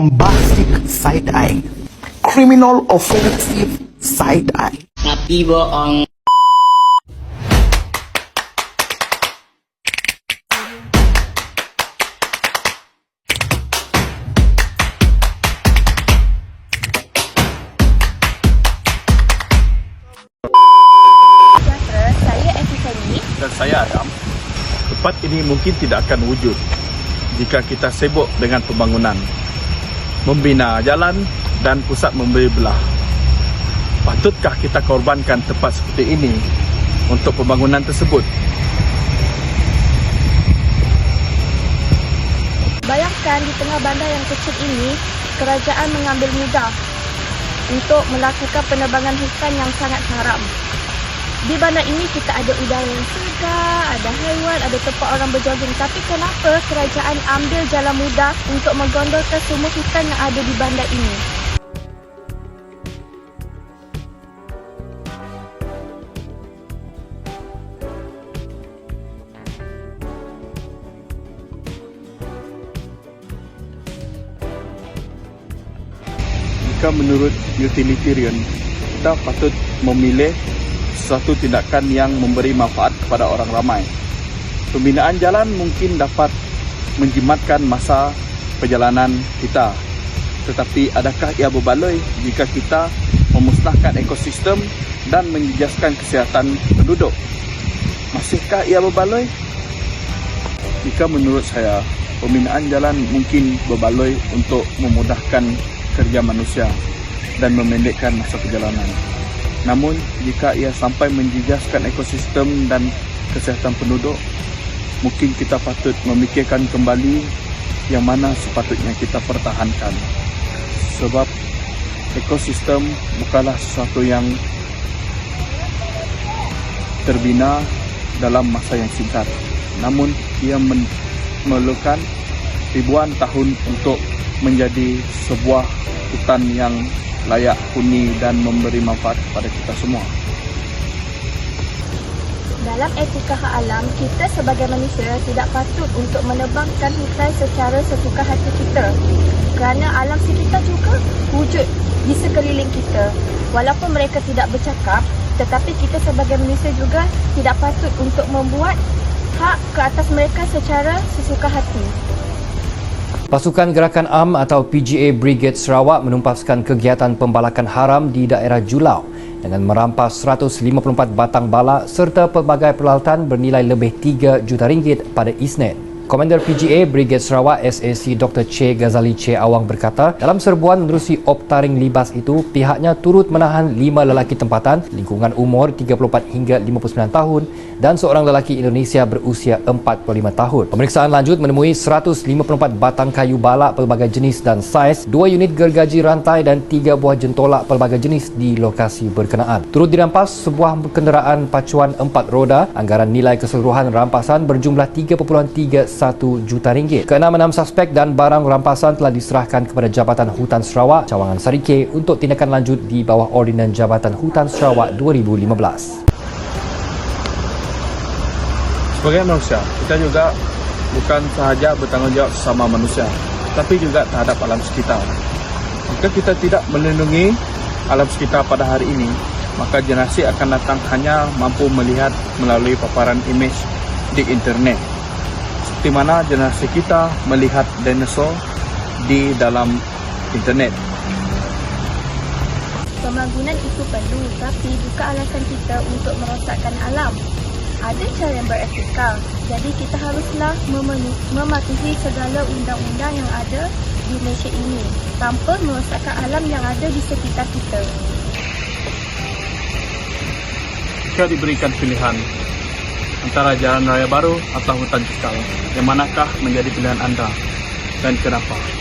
bombastic side-eye, criminal offensive bohong. Epifani. dan saya Adam, tempat ini mungkin tidak akan wujud jika kita sibuk dengan pembangunan, membina jalan dan pusat memberi belah. Patutkah kita korbankan tempat seperti ini untuk pembangunan tersebut? Bayangkan di tengah bandar yang kecil ini, kerajaan mengambil mudah untuk melakukan penerbangan hutan yang sangat haram. Di bandar ini kita ada udara yang segar, ada haiwan, ada tempat orang berjoging. Tapi kenapa kerajaan ambil jalan mudah untuk menggondolkan semua hutan yang ada di bandar ini? Jika menurut utilitarian, kita patut memilih sesuatu tindakan yang memberi manfaat kepada orang ramai. Pembinaan jalan mungkin dapat menjimatkan masa perjalanan kita. Tetapi adakah ia berbaloi jika kita memusnahkan ekosistem dan menjejaskan kesihatan penduduk? Masihkah ia berbaloi? Jika menurut saya, pembinaan jalan mungkin berbaloi untuk memudahkan kerja manusia dan memendekkan masa perjalanan. Namun, jika ia sampai menjejaskan ekosistem dan kesihatan penduduk, mungkin kita patut memikirkan kembali yang mana sepatutnya kita pertahankan. Sebab ekosistem bukanlah sesuatu yang terbina dalam masa yang singkat. Namun, ia memerlukan ribuan tahun untuk menjadi sebuah hutan yang layak huni dan memberi manfaat kepada kita semua. Dalam etika hak alam, kita sebagai manusia tidak patut untuk menebangkan hutan secara sesuka hati kita. Kerana alam sekitar juga wujud di sekeliling kita. Walaupun mereka tidak bercakap, tetapi kita sebagai manusia juga tidak patut untuk membuat hak ke atas mereka secara sesuka hati. Pasukan Gerakan AM atau PGA Brigade Sarawak menumpaskan kegiatan pembalakan haram di daerah Julau dengan merampas 154 batang bala serta pelbagai peralatan bernilai lebih 3 juta ringgit pada Isnin. Komander PGA Brigade Sarawak SAC Dr. Che Ghazali Che Awang berkata, dalam serbuan menerusi optaring libas itu, pihaknya turut menahan lima lelaki tempatan lingkungan umur 34 hingga 59 tahun dan seorang lelaki Indonesia berusia 45 tahun. Pemeriksaan lanjut menemui 154 batang kayu balak pelbagai jenis dan saiz, dua unit gergaji rantai dan tiga buah jentolak pelbagai jenis di lokasi berkenaan. Turut dirampas sebuah kenderaan pacuan empat roda, anggaran nilai keseluruhan rampasan berjumlah 3.3 1 juta ringgit. Keenam-enam suspek dan barang rampasan telah diserahkan kepada Jabatan Hutan Sarawak, Cawangan Sarike untuk tindakan lanjut di bawah Ordinan Jabatan Hutan Sarawak 2015. Sebagai manusia, kita juga bukan sahaja bertanggungjawab sesama manusia, tapi juga terhadap alam sekitar. Jika kita tidak melindungi alam sekitar pada hari ini, maka generasi akan datang hanya mampu melihat melalui paparan imej di internet. Seperti mana generasi kita melihat dinosaur di dalam internet. Pembangunan itu perlu tapi bukan alasan kita untuk merosakkan alam. Ada cara yang beretika, jadi kita haruslah mematuhi segala undang-undang yang ada di Malaysia ini tanpa merosakkan alam yang ada di sekitar kita. Jika diberikan pilihan antara jalan raya baru atau hutan kekal, yang manakah menjadi pilihan anda dan kenapa?